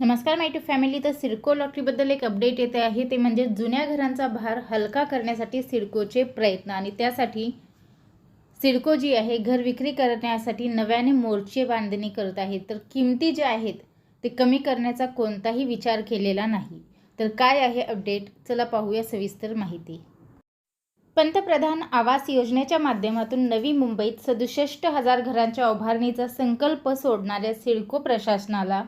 नमस्कार माय to family तर सिडको लॉटरीबद्दल एक अपडेट येते आहे. ते म्हणजे जुन्या घरांचा भार हलका करण्यासाठी सिडकोचे प्रयत्न आणि त्यासाठी सिडको जी आहे घर विक्री करण्यासाठी नव्याने मोर्चे बांधणी करत आहे. तर किमती ज्या आहेत ते कमी करण्याचा कोणताही विचार केलेला नाही. तर काय आहे अपडेट चला पाहूया सविस्तर माहिती. पंतप्रधान आवास योजनेच्या माध्यमातून नवी मुंबईत सदुसष्ट हजार घरांच्या उभारणीचा संकल्प सोडणाऱ्या सिडको प्रशासनाला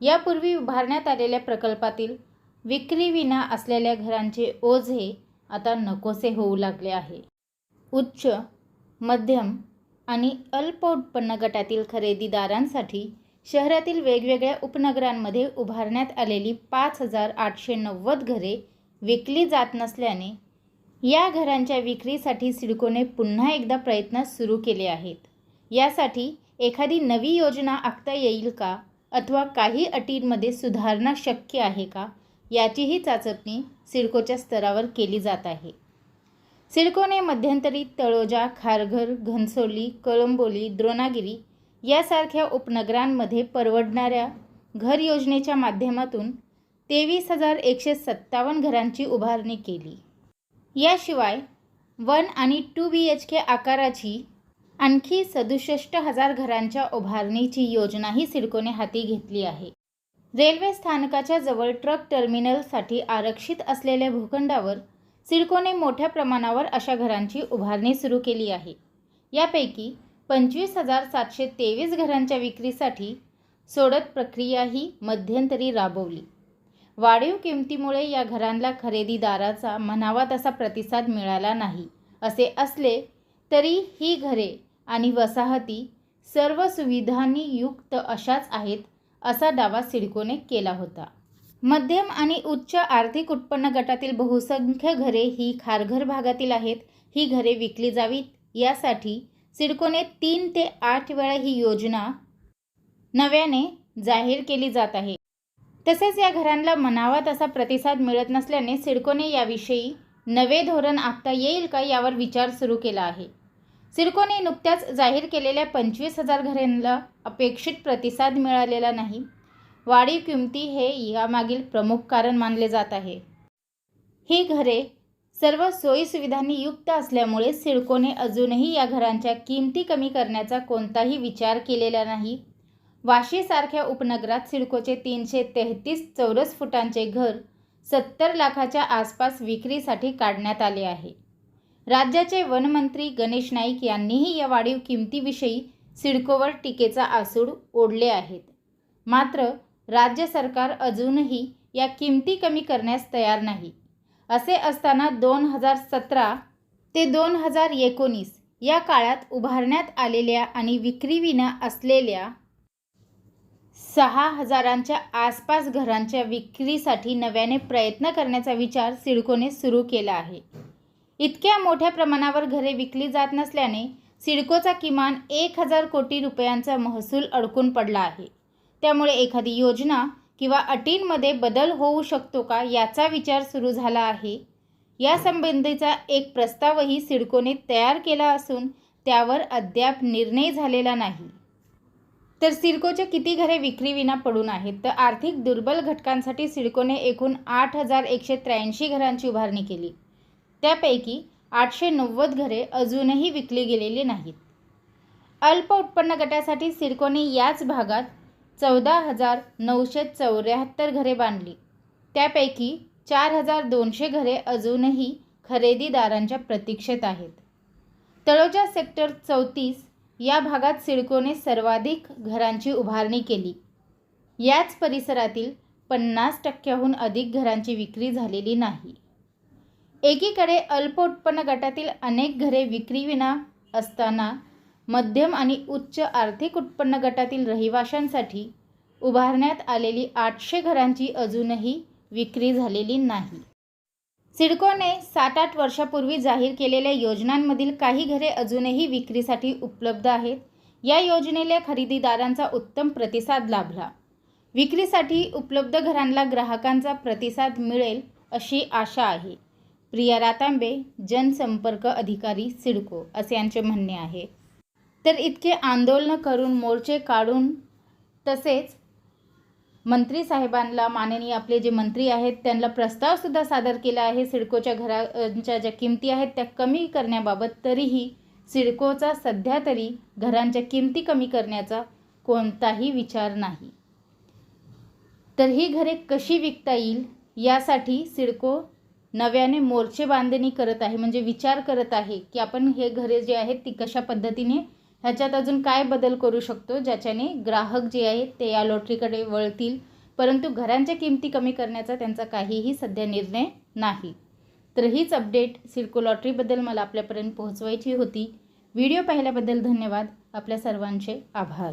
यापूर्वी उभारण्यात आलेल्या प्रकल्पातील विक्रीविना असलेल्या घरांचे ओझे आता नकोसे होऊ लागले आहे. उच्च मध्यम आणि अल्प उत्पन्न गटातील खरेदीदारांसाठी शहरातील वेगवेगळ्या उपनगरांमध्ये उभारण्यात आलेली पाच हजार आठशे नव्वद घरे विकली जात नसल्याने या घरांच्या विक्रीसाठी सिडकोने पुन्हा एकदा प्रयत्न सुरू केले आहेत. यासाठी एखादी नवी योजना आखता येईल का? अथवा काही अटींमध्ये सुधारणा शक्य आहे का? याचीही चाचपणी सिडकोच्या स्तरावर केली जात आहे. सिडकोने मध्यंतरी तळोजा खारघर घनसोली कळंबोली द्रोणागिरी यासारख्या उपनगरांमध्ये परवडणाऱ्या घर योजनेच्या माध्यमातून तेवीस हजार एकशे सत्तावन्न घरांची उभारणी केली. याशिवाय वन आणि टू बी एच के आकाराची आणखी सदुसष्ट हजार घरांच्या उभारणीची योजनाही सिडकोने हाती घेतली आहे. रेल्वे स्थानकाच्या जवळ ट्रक टर्मिनलसाठी आरक्षित असलेल्या भूखंडावर सिडकोने मोठ्या प्रमाणावर अशा घरांची उभारणी सुरू केली आहे. यापैकी पंचवीस हजार सातशे तेवीस घरांच्या विक्रीसाठी सोडत प्रक्रियाही मध्यंतरी राबवली. वाढीव किमतीमुळे या घरांना खरेदीदाराचा म्हणावा तसा प्रतिसाद मिळाला नाही असे असले तरी ही घरे आणि वसाहती सर्व सुविधांनी युक्त अशाच आहेत असा दावा सिडकोने केला होता. मध्यम आणि उच्च आर्थिक उत्पन्न गटातील बहुसंख्य घरे ही खारघर भागातील आहेत ही घरे विकली जावीत. यासाठी सिडकोने तीन ते आठ वेळा ही योजना नव्याने जाहीर केली जात आहे. तसेच या घरांना म्हणावा तसा प्रतिसाद मिळत नसल्याने सिडकोने याविषयी नवे धोरण आखता येईल का यावर विचार सुरू केला आहे. सिडकोने नुकत्याच जाहीर केलेल्या पंचवीस हजार घरांना अपेक्षित प्रतिसाद मिळालेला नाही. वाढीव किमती हे यामागील प्रमुख कारण मानले जात आहे. ही घरे सर्व सोयीसुविधांनी युक्त असल्यामुळे सिडकोने अजूनही या घरांच्या किमती कमी करण्याचा कोणताही विचार केलेला नाही. वाशीसारख्या उपनगरात सिडकोचे तीनशे तेहतीस चौरस फुटांचे घर सत्तर लाखाच्या आसपास विक्रीसाठी काढण्यात आले आहे. राज्याचे वनमंत्री गणेश नाईक यांनीही या वाढीव किमतीविषयी सिडकोवर टीकेचा आसूड ओढले आहेत. मात्र राज्य सरकार अजूनही या किमती कमी करण्यास तयार नाही. असे असताना दोन हजार सतरा ते दोन हजार एकोणीस या काळात उभारण्यात आलेल्या आणि विक्रीविना असलेल्या सहा हजारांच्या आसपास घरांच्या विक्रीसाठी नव्याने प्रयत्न करण्याचा विचार सिडकोने सुरू केला आहे. इतक्या मोठ्या प्रमाणावर घरे विकली जात नसल्याने सिडकोचा किमान एक हजार कोटी रुपयांचा महसूल अडकून पडला आहे. त्यामुळे एखादी योजना किंवा अटींमध्ये बदल होऊ शकतो का याचा विचार सुरू झाला आहे. यासंबंधीचा एक प्रस्तावही सिडकोने तयार केला असून त्यावर अद्याप निर्णय झालेला नाही. तर सिडकोचे किती घरे विक्रीविना पडून आहेत? तर आर्थिक दुर्बल घटकांसाठी सिडकोने एकूण आठ हजार एकशे त्र्याऐंशी घरांची उभारणी केली. त्यापैकी आठशे नव्वद घरे अजूनही विकली गेलेली नाहीत. अल्प उत्पन्न गटासाठी सिडकोने याच भागात चौदा हजार नऊशे चौऱ्याहत्तर घरे बांधली. त्यापैकी चार हजार दोनशे घरे अजूनही खरेदीदारांच्या प्रतीक्षेत आहेत. तळोजा सेक्टर चौतीस या भागात सिडकोने सर्वाधिक घरांची उभारणी केली. याच परिसरातील पन्नास टक्क्याहून अधिक घरांची विक्री झालेली नाही. एकीकडे अल्प उत्पन्न गटातील अनेक घरे विक्रीविना असताना मध्यम आणि उच्च आर्थिक उत्पन्न गटातील रहिवाशांसाठी उभारण्यात आलेली आठशे घरांची अजूनही विक्री झालेली नाही. सिडकोने सात आठ वर्षापूर्वी जाहीर केलेल्या योजनांमधील काही घरे अजूनही विक्रीसाठी उपलब्ध आहेत. या योजनेला खरेदीदारांचा उत्तम प्रतिसाद लाभला. विक्रीसाठी उपलब्ध घरांना ग्राहकांचा प्रतिसाद मिळेल अशी आशा आहे. प्रिया रातांबे जनसंपर्क अधिकारी सिडको असे यांचे म्हणणे आहे. तर इतके आंदोलनं करून मोर्चे काढून तसेच मंत्री साहेबांना माननीय आपले जे मंत्री आहेत त्यांना प्रस्तावसुद्धा सादर केला आहे. सिडकोच्या घरांच्या ज्या किमती आहेत त्या कमी करण्याबाबत तरीही सिडकोचा सध्या तरी घरांच्या किमती कमी करण्याचा कोणताही विचार नाही. तर ही घरे कशी विकता येईल यासाठी सिडको नव्याने मोर्चे बांधणी करत आहे म्हणजे विचार करत आहे की आपण हे घरे जे आहेत ती कशा पद्धतीने ह्याच्यात अजून काय बदल करू शकतो ज्याच्याने ग्राहक जे आहेत ते या लॉटरीकडे वळतील. परंतु घरांच्या किमती कमी करण्याचा त्यांचा काहीही सध्या निर्णय नाही. तर हीच अपडेट सिडको लॉटरीबद्दल मला आपल्यापर्यंत पोहोचवायची होती. व्हिडिओ पाहिल्याबद्दल धन्यवाद. आपल्या सर्वांचे आभार.